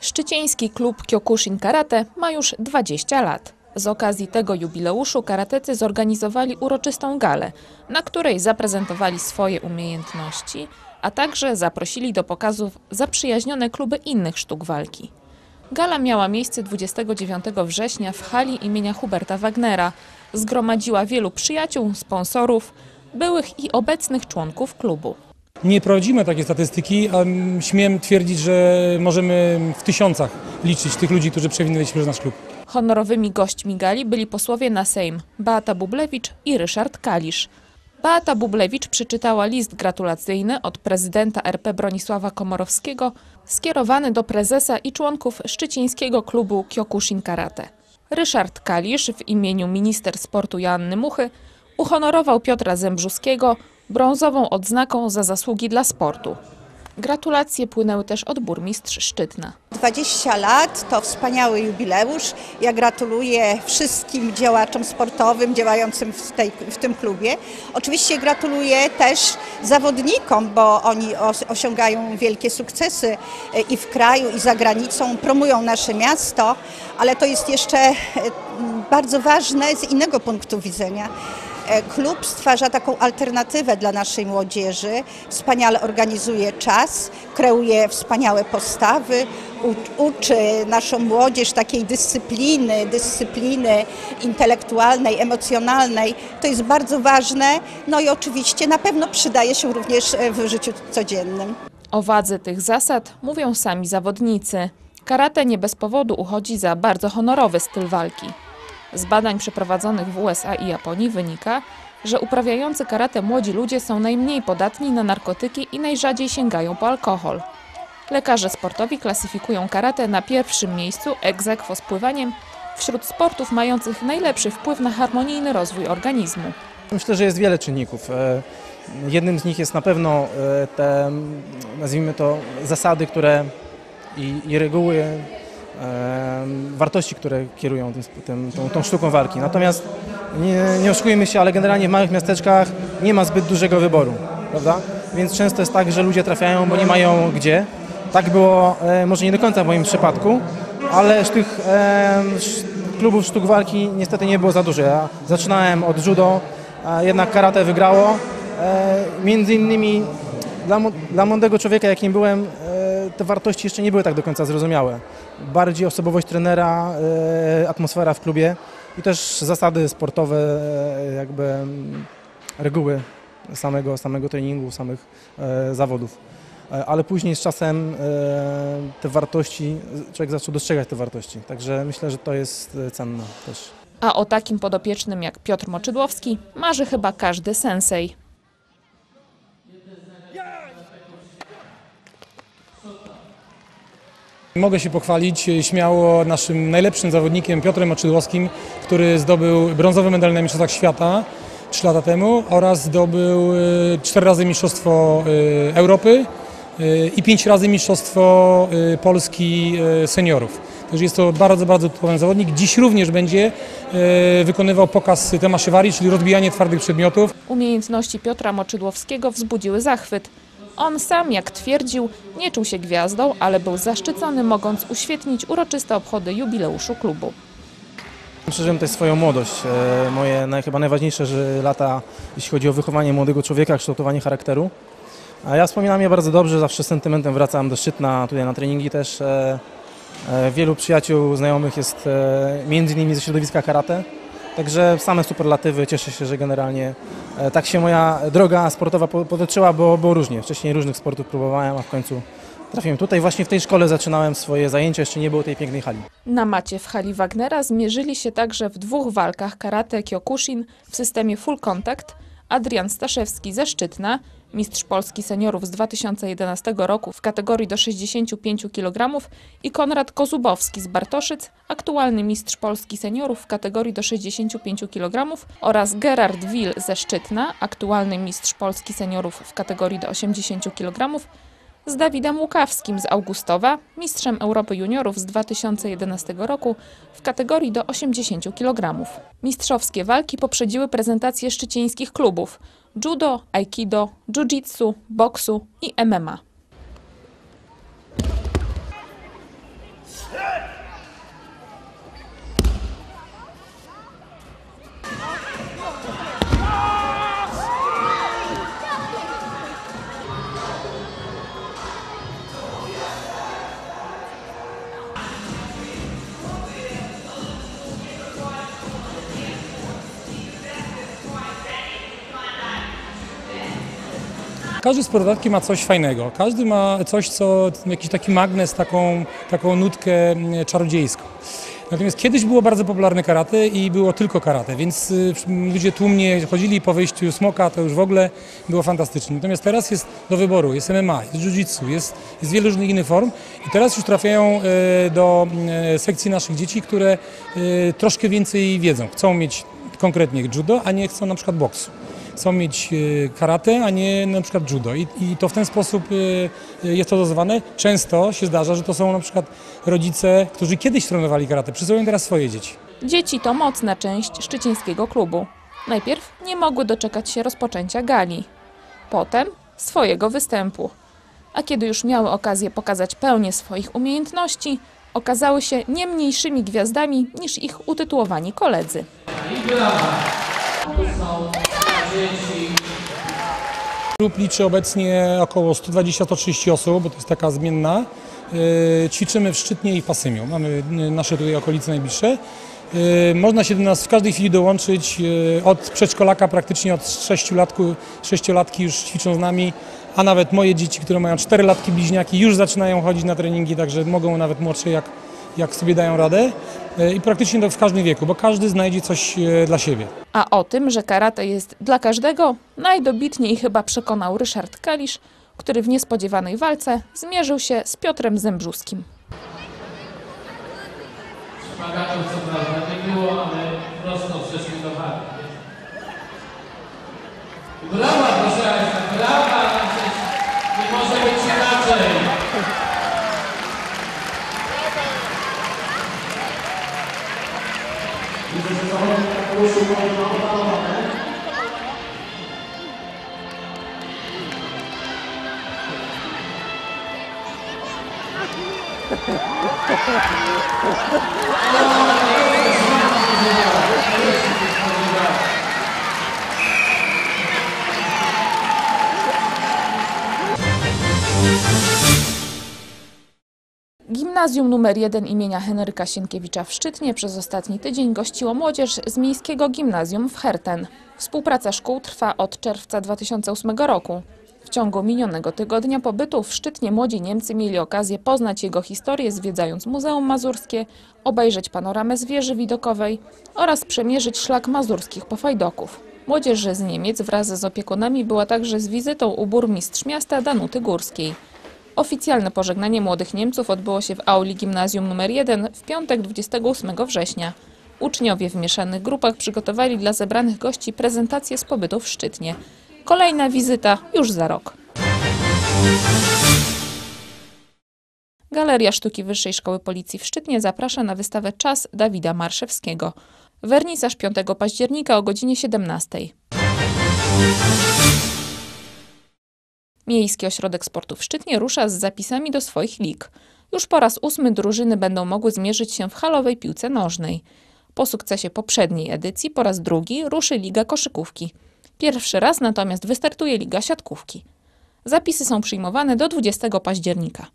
Szczeciński klub Kyokushin Karate ma już 20 lat. Z okazji tego jubileuszu karatecy zorganizowali uroczystą galę, na której zaprezentowali swoje umiejętności, a także zaprosili do pokazów zaprzyjaźnione kluby innych sztuk walki. Gala miała miejsce 29 września w hali imienia Huberta Wagnera. Zgromadziła wielu przyjaciół, sponsorów, byłych i obecnych członków klubu. Nie prowadzimy takiej statystyki, a śmiem twierdzić, że możemy w tysiącach liczyć tych ludzi, którzy przewinęli się przez nasz klub. Honorowymi gośćmi gali byli posłowie na Sejm Beata Bublewicz i Ryszard Kalisz. Beata Bublewicz przeczytała list gratulacyjny od prezydenta RP Bronisława Komorowskiego skierowany do prezesa i członków szczycińskiego klubu Kyokushin Karate. Ryszard Kalisz w imieniu minister sportu Joanny Muchy uhonorował Piotra Zembrzuskiego brązową odznaką za zasługi dla sportu. Gratulacje płynęły też od burmistrz Szczytna. 20 lat to wspaniały jubileusz. Ja gratuluję wszystkim działaczom sportowym działającym w, tej, w tym klubie. Oczywiście gratuluję też zawodnikom, bo oni os- osiągają wielkie sukcesy e, i w kraju, i za granicą, promują nasze miasto, ale to jest jeszcze e, bardzo ważne z innego punktu widzenia. E, Klub stwarza taką alternatywę dla naszej młodzieży, wspaniale organizuje czas, kreuje wspaniałe postawy, uczy naszą młodzież takiej dyscypliny, dyscypliny intelektualnej, emocjonalnej. To jest bardzo ważne, no i oczywiście na pewno przydaje się również e, w życiu codziennym. O wadze tych zasad mówią sami zawodnicy. Karate nie bez powodu uchodzi za bardzo honorowy styl walki. Z badań przeprowadzonych w USA i Japonii wynika, że uprawiający karate młodzi ludzie są najmniej podatni na narkotyki i najrzadziej sięgają po alkohol. Lekarze sportowi klasyfikują karate na pierwszym miejscu ex aequo z pływaniem wśród sportów mających najlepszy wpływ na harmonijny rozwój organizmu. Myślę, że jest wiele czynników. E, Jednym z nich jest na pewno e, te, nazwijmy to, zasady, które i, i reguły, wartości, które kierują tym, tym, tą, tą sztuką walki. Natomiast nie, nie oszukujmy się, ale generalnie w małych miasteczkach nie ma zbyt dużego wyboru, prawda? Więc często jest tak, że ludzie trafiają, bo nie mają gdzie. Tak było e, może nie do końca w moim przypadku, ale z tych e, klubów sztuk walki niestety nie było za dużo. Ja zaczynałem od judo, a jednak karate wygrało. E, między innymi dla, dla młodego człowieka, jakim byłem, te wartości jeszcze nie były tak do końca zrozumiałe. Bardziej osobowość trenera, e, atmosfera w klubie i też zasady sportowe, e, jakby mm, reguły samego, samego treningu, samych e, zawodów. Ale później z czasem te wartości, człowiek zaczął dostrzegać te wartości. Także myślę, że to jest cenne też. A o takim podopiecznym jak Piotr Moczydłowski marzy chyba każdy sensei. Mogę się pochwalić e, śmiało naszym najlepszym zawodnikiem Piotrem Oczydłowskim, który zdobył brązowy medal na Mistrzostwach Świata 3 lata temu oraz zdobył 4 razy Mistrzostwo e, Europy e, i 5 razy Mistrzostwo e, Polski e, seniorów. Także jest to bardzo, bardzo typowy zawodnik. Dziś również będzie e, wykonywał pokaz Temaszewari, czyli rozbijanie twardych przedmiotów. Umiejętności Piotra Moczydłowskiego wzbudziły zachwyt. On sam, jak twierdził, nie czuł się gwiazdą, ale był zaszczycony, mogąc uświetnić uroczyste obchody jubileuszu klubu. Przeżyłem też swoją młodość. E, Moje chyba najważniejsze że lata, jeśli chodzi o wychowanie młodego człowieka, kształtowanie charakteru. A ja wspominam je bardzo dobrze, zawsze z sentymentem wracam do Szczytna, tutaj na treningi też. E, e, Wielu przyjaciół, znajomych jest między innymi ze środowiska karate. Także same superlatywy, cieszę się, że generalnie e, tak się moja droga sportowa po- potoczyła, bo było różnie. Wcześniej różnych sportów próbowałem, a w końcu trafiłem tutaj. Właśnie w tej szkole zaczynałem swoje zajęcia, jeszcze nie było tej pięknej hali. Na macie w hali Wagnera zmierzyli się także w dwóch walkach karate Kyokushin w systemie full contact Adrian Staszewski ze Szczytna, mistrz Polski seniorów z 2011 roku w kategorii do 65 kg i Konrad Kozubowski z Bartoszyc, aktualny mistrz Polski seniorów w kategorii do 65 kg oraz Gerard Will ze Szczytna, aktualny mistrz Polski seniorów w kategorii do 80 kg z Dawidem Łukawskim z Augustowa, mistrzem Europy Juniorów z 2011 roku w kategorii do 80 kg. Mistrzowskie walki poprzedziły prezentacje szczycieńskich klubów judo, aikido, jiu-jitsu, boksu i MMA. Każdy z podatki ma coś fajnego. Każdy ma coś, co jakiś taki magnes, taką, taką nutkę mm, czarodziejską. Natomiast kiedyś było bardzo popularne karate i było tylko karate, więc y, ludzie tłumnie chodzili po wejściu smoka, to już w ogóle było fantastycznie. Natomiast teraz jest do wyboru, jest MMA, jest jiu-jitsu, jest, jest wiele różnych innych form i teraz już trafiają y, do y, sekcji naszych dzieci, które troszkę więcej wiedzą. Chcą mieć konkretnie judo, a nie chcą na przykład boksu chcą mieć e, karate, a nie na przykład judo. I, I to w ten sposób e, jest to dozowane. Często się zdarza, że to są na przykład rodzice, którzy kiedyś trenowali karate, przysyłają teraz swoje dzieci. Dzieci to mocna część szczecińskiego klubu. Najpierw nie mogły doczekać się rozpoczęcia gali, potem swojego występu. A kiedy już miały okazję pokazać pełnię swoich umiejętności, okazały się nie mniejszymi gwiazdami niż ich utytułowani koledzy. Klub liczy obecnie około 120-130 osób, bo to jest taka zmienna. E, Ćwiczymy w Szczytnie i Pasymiu. Mamy e, nasze tutaj okolice najbliższe. E, Można się do nas w każdej chwili dołączyć. Od przedszkolaka praktycznie od 6 latku, 6 latki już ćwiczą z nami, a nawet moje dzieci, które mają 4 latki bliźniaki już zaczynają chodzić na treningi, także mogą nawet młodsze jak, jak sobie dają radę. E, I praktycznie w każdym wieku, bo każdy znajdzie coś e, dla siebie. A o tym, że karate jest dla każdego, najdobitniej chyba przekonał Ryszard Kalisz, który w niespodziewanej walce zmierzył się z Piotrem Zembrzuskim. Szpagatów co prawda nie było, ale prosto przeszli do walki. Brawa, proszę Państwa, brawa! Nie może być inaczej. 감사합니다. Gimnazjum nr 1 imienia Henryka Sienkiewicza w Szczytnie przez ostatni tydzień gościło młodzież z Miejskiego Gimnazjum w Herten. Współpraca szkół trwa od czerwca 2008 roku. W ciągu minionego tygodnia pobytu w Szczytnie młodzi Niemcy mieli okazję poznać jego historię zwiedzając Muzeum Mazurskie, obejrzeć panoramę z wieży widokowej oraz przemierzyć szlak mazurskich pofajdoków. Młodzież z Niemiec wraz z opiekunami była także z wizytą u burmistrz miasta Danuty Górskiej. Oficjalne pożegnanie młodych Niemców odbyło się w auli Gimnazjum nr 1 w piątek 28 września. Uczniowie w mieszanych grupach przygotowali dla zebranych gości prezentację z pobytu w Szczytnie. Kolejna wizyta już za rok. Galeria Sztuki Wyższej Szkoły Policji w Szczytnie zaprasza na wystawę Czas Dawida Marszewskiego. Wernisaż 5 października o godzinie 17. Miejski Ośrodek Sportu w Szczytnie rusza z zapisami do swoich lig. Już po raz ósmy drużyny będą mogły zmierzyć się w halowej piłce nożnej. Po sukcesie poprzedniej edycji po raz drugi ruszy Liga Koszykówki. Pierwszy raz natomiast wystartuje Liga Siatkówki. Zapisy są przyjmowane do 20 października.